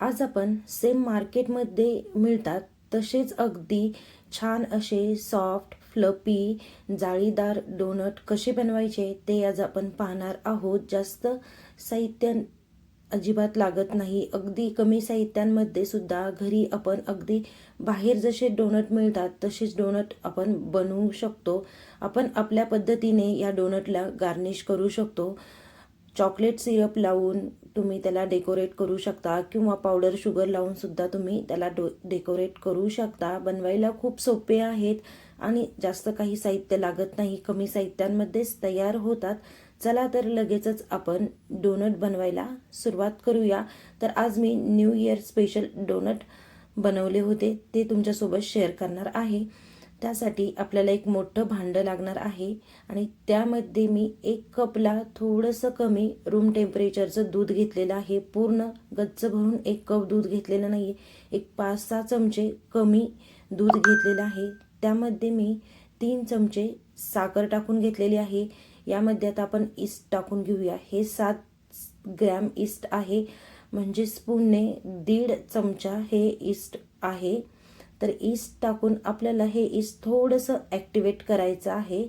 आज आपण सेम मार्केटमध्ये मिळतात तसेच अगदी छान असे सॉफ्ट फ्लपी जाळीदार डोनट कसे बनवायचे ते आज आपण पाहणार आहोत. जास्त साहित्य अजिबात लागत नाही. अगदी कमी साहित्यांमध्ये सुद्धा घरी आपण अगदी बाहेर जसे डोनट मिळतात तसेच डोनट आपण बनवू शकतो. आपण आपल्या पद्धतीने या डोनटला गार्निश करू शकतो. चॉकलेट सिरप लावून तुम्ही त्याला डेकोरेट करू शकता किंवा पावडर शुगर लावून सुद्धा तुम्ही त्याला डो डेकोरेट करू शकता. बनवायला खूप सोपे आहेत आणि जास्त काही साहित्य लागत नाही. कमी साहित्यांमध्येच तयार होतात. चला तर लगेचच आपण डोनट बनवायला सुरुवात करूया. तर आज मी न्यू इयर स्पेशल डोनट बनवले होते. ते तुमच्यासोबत शेअर करणार आहे. त्यासाठी आपल्याला एक मोठं भांडं लागणार आहे आणि त्यामध्ये मी एक कपला थोडंसं कमी रूम टेम्परेचरचं दूध घेतलेलं आहे. पूर्ण गच्च भरून एक कप दूध घेतलेलं नाही आहे एक पाच सहा चमचे कमी दूध घेतलेलं आहे. त्यामध्ये मी तीन चमचे साखर टाकून घेतलेली आहे. यामध्ये आता आपण इस्ट टाकून घेऊया. हे सात ग्रॅम इस्ट आहे. म्हणजे स्पूनने दीड चमचा हे इस्ट आहे. तर ईस्ट टाकून आपल्याला हे इस्ट थोडंसं ॲक्टिवेट करायचं आहे.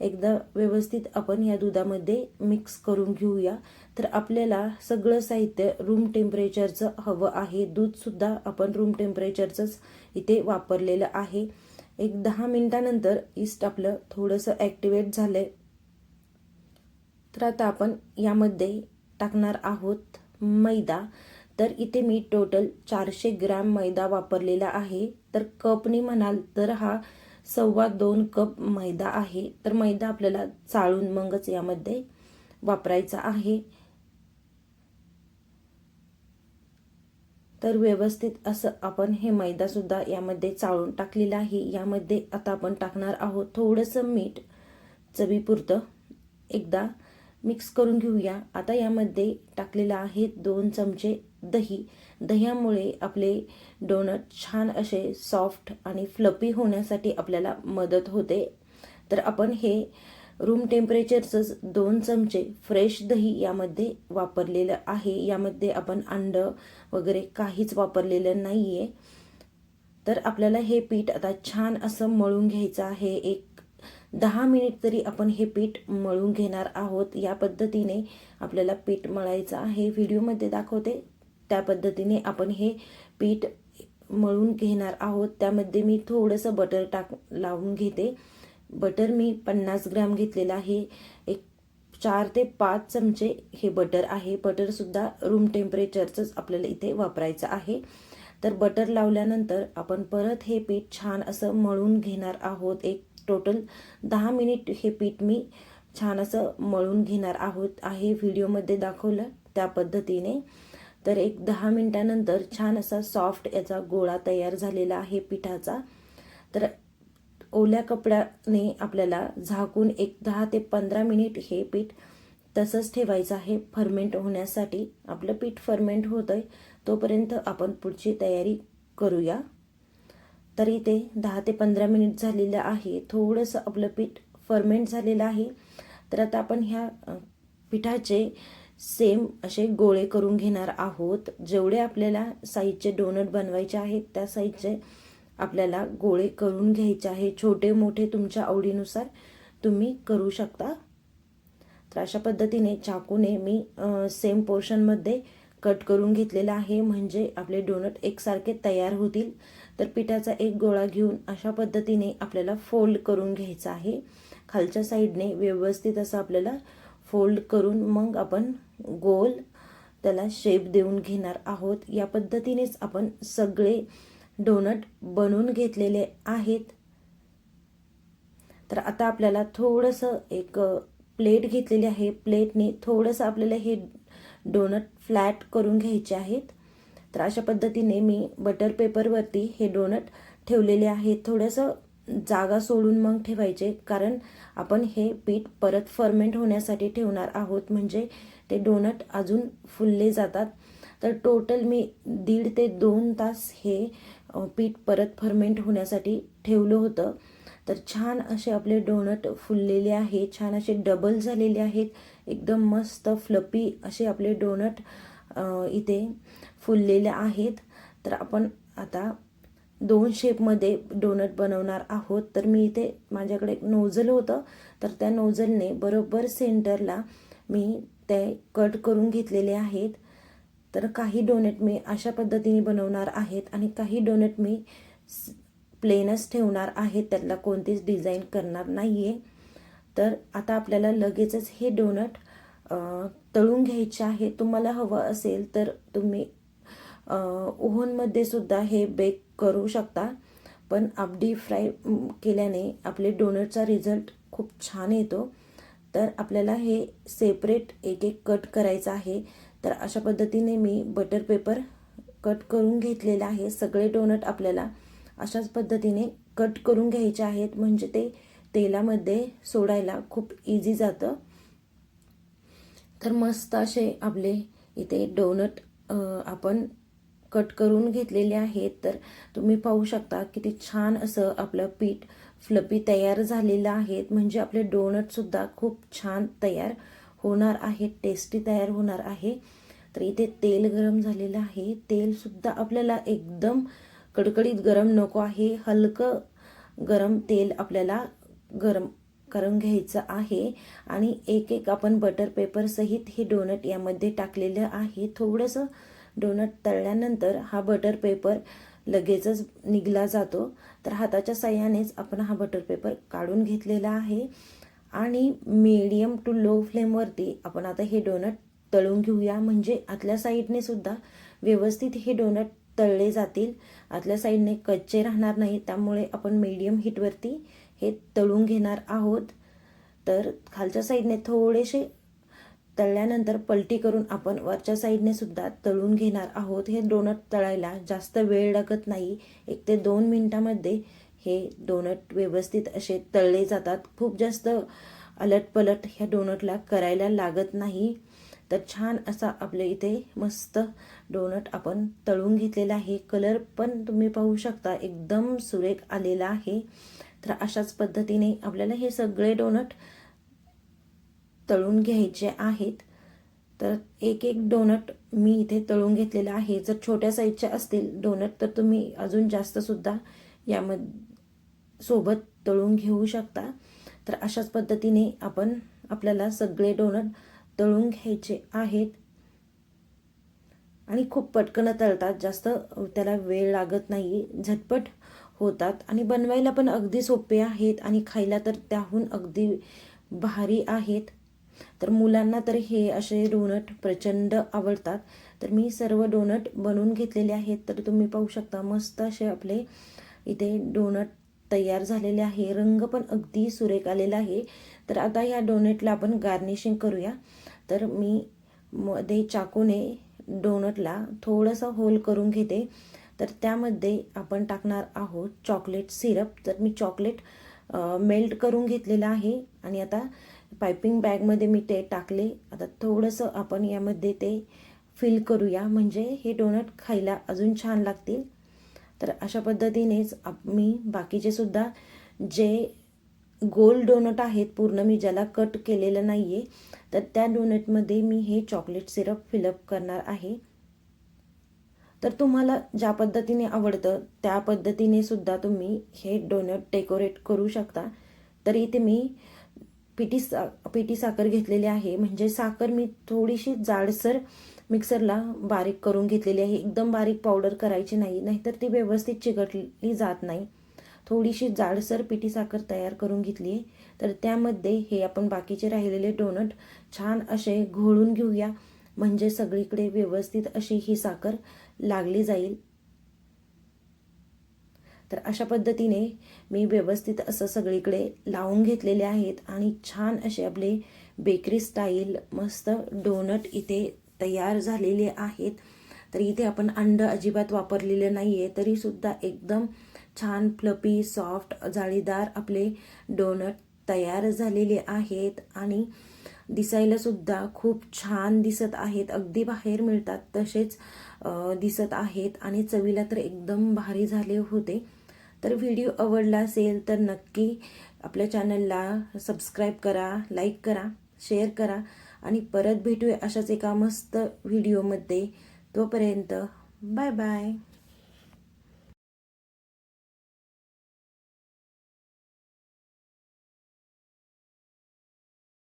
एकदा व्यवस्थित आपण या दुधामध्ये मिक्स करून घेऊया. तर आपल्याला सगळं साहित्य रूम टेम्परेचरचं हवं आहे. दूधसुद्धा आपण रूम टेम्परेचरचंच इथे वापरलेलं आहे. एक दहा मिनटानंतर ईस्ट आपलं थोडंसं ॲक्टिवेट झालं आहे तर आता आपण यामध्ये टाकणार आहोत मैदा. तर इथे मी टोटल चारशे ग्रॅम मैदा वापरलेला आहे. तर कपनी म्हणाल तर हा सव्वा दोन कप मैदा आहे. तर मैदा आपल्याला चाळून मगच यामध्ये वापरायचा आहे. तर व्यवस्थित असं आपण हे मैदासुद्धा यामध्ये चाळून टाकलेलं आहे. यामध्ये आता आपण टाकणार आहोत थोडंसं मीठ चवीपुरतं. एकदा मिक्स करून घेऊया. आता यामध्ये टाकलेलं आहे दोन चमचे दही. दह्यामुळे आपले डोनट छान असे सॉफ्ट आणि फ्लपी होण्यासाठी आपल्याला मदत होते. तर आपण हे रूम टेम्परेचरचंच दोन चमचे फ्रेश दही यामध्ये वापरलेलं आहे. यामध्ये आपण अंडं वगैरे काहीच वापरलेलं नाही आहे तर आपल्याला हे पीठ आता छान असं मळून घ्यायचं आहे. एक दहा मिनिट तरी आपण हे पीठ मळून घेणार आहोत. या पद्धतीने आपल्याला पीठ मळायचं आहे. व्हिडिओमध्ये दाखवते. त्या पद्धतीने आपण हे पीठ मळून घेणार आहोत. त्यामध्ये मी थोडंसं बटर टाक लावून घेते. बटर मी पन्नास ग्रॅम घेतलेलं आहे. एक चार ते पाच चमचे हे बटर आहे. बटरसुद्धा रूम टेम्परेचरचंच आपल्याला इथे वापरायचं आहे. तर बटर लावल्यानंतर आपण परत हे पीठ छान असं मळून घेणार आहोत. एक टोटल दहा मिनिट हे पीठ मी छान असं मळून घेणार आहोत. आहे व्हिडिओमध्ये दाखवलं त्या पद्धतीने. तर एक दहा मिनिटानंतर छान असा सॉफ्ट याचा गोळा तयार झालेला आहे पिठाचा. तर ओल्या कपड्याने आपल्याला झाकून एक दहा ते पंधरा मिनिट हे पीठ तसंच ठेवायचं आहे. फर्मेंट होण्यासाठी आपलं पीठ फर्मेंट होतं आहे तोपर्यंत आपण पुढची तयारी करूया. तर इथे दहा ते पंधरा मिनिट झालेलं आहे. थोडंसं आपलं पीठ फर्मेंट झालेलं आहे. तर आता आपण ह्या पिठाचे सेम असे गोळे करून घेणार आहोत. जेवढे आपल्याला साईजचे डोनट बनवायचे आहेत त्या साईजचे आपल्याला गोळे करून घ्यायचे आहे. छोटे मोठे तुमच्या आवडीनुसार तुम्ही करू शकता. तर अशा पद्धतीने चाकूने मी सेम पोर्शनमध्ये कट करून घेतलेला आहे. म्हणजे आपले डोनट एकसारखे तयार होतील. तर पिठाचा एक गोळा घेऊन अशा पद्धतीने आपल्याला फोल्ड करून घ्यायचा आहे. खालच्या साईडने व्यवस्थित असं आपल्याला फोल्ड करून मग आपण गोल त्याला शेप देऊन घेणार आहोत. या पद्धतीनेच आपण सगळे डोनट बनवून घेतलेले आहेत. तर आता आपल्याला थोडंसं एक प्लेट घेतलेली आहे. प्लेटने थोडंसं आपल्याला हे डोनट फ्लॅट करून घ्यायचे आहेत. तर अशा पद्धतीने मी बटर पेपरवरती हे डोनट ठेवलेले आहेत. थोडंसं जागा सोडून मग ठेवायचे कारण आपण हे पीठ परत फर्मेंट होण्यासाठी ठेवणार आहोत. म्हणजे ते डोनट अजून फुलले जातात. तर टोटल मी दीड ते दोन तास हे पीठ परत फर्मेंट होण्यासाठी ठेवलं होतं. तर छान असे आपले डोनट फुललेले आहे छान असे डबल झालेले आहेत एकदम मस्त फ्लपी असे आपले डोनट इथे फुललेले आहेत. तर आपण आता दोन शेपमध्ये डोनट बनवणार आहोत. तर मी इथे माझ्याकडे एक नोझल होतं. तर त्या नोझलने बरोबर सेंटरला मी ते कट करून घेतलेले आहेत. तर काही डोनेट मी अशा पद्धतीने बनवणार आहेत आणि काही डोनेट मी प्लेनच ठेवणार आहे त्यातला कोणतीच डिझाईन करणार नाही आहे तर आता आपल्याला लगेचच हे डोनट तळून घ्यायचे आहे. तुम्हाला हवं असेल तर तुम्ही ओव्हनमध्ये सुद्धा हे बेक करू शकता. पण आप डीप फ्राय केल्याने आपले डोनटचा रिझल्ट खूप छान येतो. तर आपल्याला हे सेपरेट एक एक कट करायचं आहे. तर अशा पद्धतीने मी बटर पेपर कट करून घेतलेला आहे. सगळे डोनट आपल्याला अशाच पद्धतीने कट करून घ्यायचे आहेत. म्हणजे ते तेलामध्ये सोडायला खूप इझी जातं. तर मस्त असे आपले इथे डोनट आपण कट करून घेतलेले आहेत. तर तुम्ही पाहू शकता किती छान असं आपलं पीठ फ्लपी तयार झालेलं आहे. म्हणजे आपले डोनटसुद्धा खूप छान तयार होणार आहेत टेस्टी तयार होणार आहे. तर इथे तेल गरम झालेलं आहे. तेलसुद्धा आपल्याला एकदम कडकडीत गरम नको आहे. हलकं गरम तेल आपल्याला गरम करून घ्यायचं आहे. आणि एक एक आपण बटर पेपरसहित हे डोनट यामध्ये टाकलेलं आहे. थोडंसं डोनट तळल्यानंतर हा बटर पेपर लगेचच निघला जातो. तर हाताच्या साह्यानेच आपण हा बटर पेपर काढून घेतलेला आहे. आणि मीडियम टू लो फ्लेमवरती आपण आता हे डोनट तळून घेऊया. म्हणजे आतल्या साईडने सुद्धा व्यवस्थित हे डोनट तळले जातील. आतल्या साईडने कच्चे राहणार नाही त्यामुळे आपण मीडियम हीटवरती हे तळून घेणार आहोत. तर खालच्या साईडने थोडेसे तळल्यानंतर पलटी करून आपण वरच्या साईडने सुद्धा तळून घेणार आहोत. हे डोनट तळायला जास्त वेळ लागत नाही. एक ते दोन मिनटामध्ये हे डोनट व्यवस्थित असे तळले जातात. खूप जास्त अलटपलट ह्या डोनटला करायला लागत नाही. तर छान असा आपल्या इथे मस्त डोनट आपण तळून घेतलेला आहे. कलर पण तुम्ही पाहू शकता एकदम सुरेख आलेला आहे. तर अशाच पद्धतीने आपल्याला हे सगळे डोनट तळून घ्यायचे आहेत. तर एक एक डोनट मी इथे तळून घेतलेला आहे. जर छोट्या साईजचे असतील डोनट तर तुम्ही अजून जास्तसुद्धा यामध्ये सोबत तळून घेऊ शकता. तर अशाच पद्धतीने आपण आपल्याला सगळे डोनट तळून घ्यायचे आहेत. आणि खूप पटकन तळतात जास्त त्याला वेळ लागत नाही झटपट होतात. आणि बनवायला पण अगदी सोपे आहेत. आणि खायला तर त्याहून अगदी भारी आहेत. तर मुलांना तर हे असे डोनट प्रचंड आवडतात. तर मी सर्व डोनट बनवून घेतलेले आहेत. तर तुम्ही पाहू शकता मस्त असे आपले इथे डोनट तयार झालेले आहे. रंग पण अगदी सुरेख आलेला आहे. तर आता ह्या डोनेटला आपण गार्निशिंग करूया. तर मी मध्ये चाकूने डोनटला थोडंसं होल करून घेते. तर त्यामध्ये आपण टाकणार आहोत चॉकलेट सिरप. तर मी चॉकलेट मेल्ट करून घेतलेलं आहे. आणि आता पायपिंग बॅगमध्ये मी ते टाकले. आता थोडंसं आपण यामध्ये ते फिल करूया. म्हणजे हे डोनट खायला अजून छान लागतील. तर अशा पद्धतीनेच आप मी बाकीचे सुद्धा जे गोल डोनट आहेत पूर्ण मी ज्याला कट केलेलं नाही आहे तर त्या डोनटमध्ये मी हे चॉकलेट सिरप फिलअप करणार आहे. तर तुम्हाला ज्या पद्धतीने आवडतं त्या पद्धतीने सुद्धा तुम्ही हे डोनट डेकोरेट करू शकता. तर इथे मी पिठी सा पिठी साखर घेतलेली आहे. म्हणजे साखर मी थोडीशी जाडसर मिक्सरला बारीक करून घेतलेली आहे. एकदम बारीक पावडर करायची नाही नाहीतर ती व्यवस्थित चिकटली जात नाही. थोडीशी जाडसर पिठी साखर तयार करून घेतली आहे. तर त्यामध्ये हे आपण बाकीचे राहिलेले डोनट छान असे घोळून घेऊया. म्हणजे सगळीकडे व्यवस्थित अशी ही साखर लागली जाईल. तर अशा पद्धतीने मी व्यवस्थित असं सगळीकडे लावून घेतलेले आहेत आणि छान असे आपले बेकरी स्टाईल मस्त डोनट इथे तयार झालेले आहेत. तर इथे आपण अंड अजिबात वापरलेलं नाही आहे तरीसुद्धा एकदम छान फ्लपी सॉफ्ट जाळीदार आपले डोनट तयार झालेले आहेत आणि दिसायला सुद्धा खूप छान दिसत आहेत. अगदी बाहेर मिळतात तसेच दिसत आहेत आणि चवीला तर एकदम भारी झाले होते. तर व्हिडिओ आवडला असेल तर नक्की आपल्या चॅनलला सबस्क्राईब करा लाईक करा शेअर करा आणि परत भेटूया अशाच एका मस्त व्हिडिओमध्ये तोपर्यंत बाय बाय